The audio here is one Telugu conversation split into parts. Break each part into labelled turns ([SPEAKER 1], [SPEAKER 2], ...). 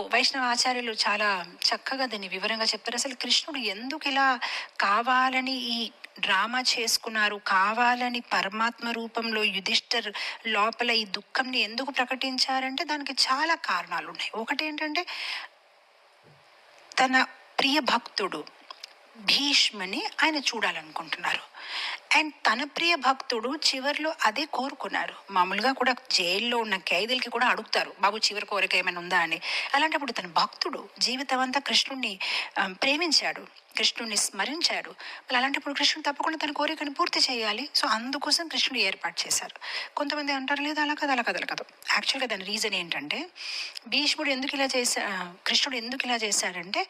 [SPEAKER 1] వైష్ణవ ఆచార్యులు చాలా చక్కగా దీన్ని వివరంగా చెప్పారు. అసలు కృష్ణుడు ఎందుకు ఇలా కావాలని ఈ డ్రామా చేసుకున్నారు? కావాలని పరమాత్మ రూపంలో యుధిష్ఠర్ లోపల ఈ దుఃఖంని ఎందుకు ప్రకటించారంటే దానికి చాలా కారణాలు ఉన్నాయి. ఒకటి ఏంటంటే తన ప్రియ భక్తుడు భీష్మని ఆయన చూడాలనుకుంటున్నారు. అండ్ తన ప్రియ భక్తుడు చివరిలో అదే కోరుకున్నారు. మామూలుగా కూడా జైల్లో ఉన్న ఖైదీలకి కూడా అడుగుతారు బాబు చివరి కోరిక ఏమైనా ఉందా? అని. అలాంటప్పుడు తన భక్తుడు జీవితం అంతా కృష్ణుడిని ప్రేమించాడు కృష్ణుడిని స్మరించాడు. మరి అలాంటప్పుడు కృష్ణుడు తప్పకుండా తన కోరికను పూర్తి చేయాలి. సో అందుకోసం కృష్ణుడు ఏర్పాటు చేశారు. కొంతమంది అంటారు లేదు అలా కదా అలా కదా అలా కదా. యాక్చువల్గా దాని రీజన్ ఏంటంటే భీష్ముడు ఎందుకు ఇలా చేశా కృష్ణుడు ఎందుకు ఇలా చేశాడంటే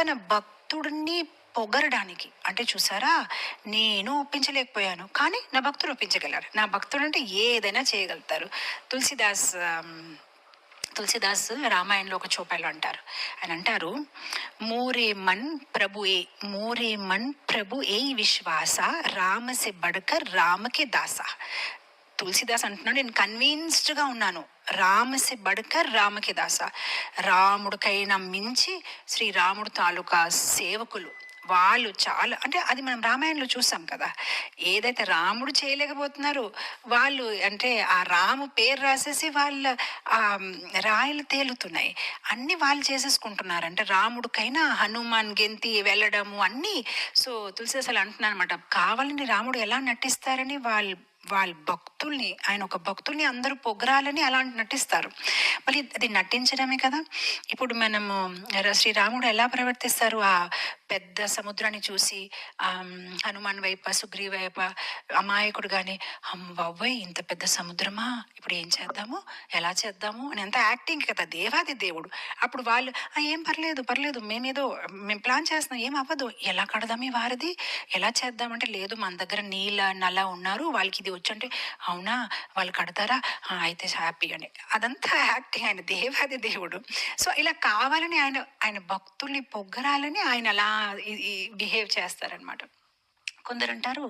[SPEAKER 1] తన భక్తుడిని పొగరడానికి. అంటే చూసారా? నేను ఒప్పించలేకపోయాను. కానీ నా భక్తులు ఒప్పించగలరు. నా భక్తుడు అంటే ఏదైనా చేయగలుగుతారు. తులసిదాస్ తులసిదాస్ రామాయణంలో ఒక చోపాలు అంటారు. ఆయన అంటారు మోరే మన్ ప్రభు ఏ మోరే మన్ ప్రభు ఏ విశ్వాస రామసే బడకర్ రామకే దాస. తులసిదాస్ అంటున్నాడు నేను కన్విన్స్డ్గా ఉన్నాను. రామసి బడకర్ రామకి దాస. రాముడికైనా మించి శ్రీరాముడు తాలూకా సేవకులు వాళ్ళు చాలా అంటే అది మనం రామాయణంలో చూసాం కదా. ఏదైతే రాముడు చేయలేకపోతున్నారు వాళ్ళు అంటే ఆ రాము పేరు రాసేసి వాళ్ళ ఆ రాయలు తేలుతున్నాయి. అన్నీ వాళ్ళు చేసేసుకుంటున్నారు. అంటే రాముడికైనా హనుమాన్ గెంతి వెళ్ళడము అన్నీ. సో తులసి అసలు అంటున్నాను అనమాట కావాలని రాముడు ఎలా నటిస్తారని వాళ్ళు వాళ్ళ భక్తుల్ని ఆయన ఒక భక్తుల్ని అందరూ పొగరాలని అలాంటి నటిస్తారు. మళ్ళీ అది నటించడమే కదా. ఇప్పుడు మనము శ్రీరాముడు ఎలా ప్రవర్తిస్తారు? ఆ పెద్ద సముద్రాన్ని చూసి హనుమాన్ వైప సుగ్రీ వైప అమాయకుడు కానీ అవ్వయ్ ఇంత పెద్ద సముద్రమా? ఇప్పుడు ఏం చేద్దాము? ఎలా చేద్దాము? అని ఎంత యాక్టింగ్ కదా దేవాది దేవుడు. అప్పుడు వాళ్ళు ఏం పర్లేదు పర్లేదు మేమేదో మేము ప్లాన్ చేస్తున్నాం ఏం అవ్వదు. ఎలా కడదాం ఈ వారిది? ఎలా చేద్దామంటే లేదు మన దగ్గర నీళ్ళ నల్ల ఉన్నారు వాళ్ళకి ఇది వచ్చంటే అవునా? వాళ్ళు కడతారా? అయితే హ్యాపీ అని. అదంతా యాక్టింగ్ ఆయన దేవాది దేవుడు. సో ఇలా కావాలని ఆయన ఆయన భక్తుల్ని పొగ్గరాలని ఆయన అలా బిహేవ్ చేస్తారనమాట కొందరు అంటారు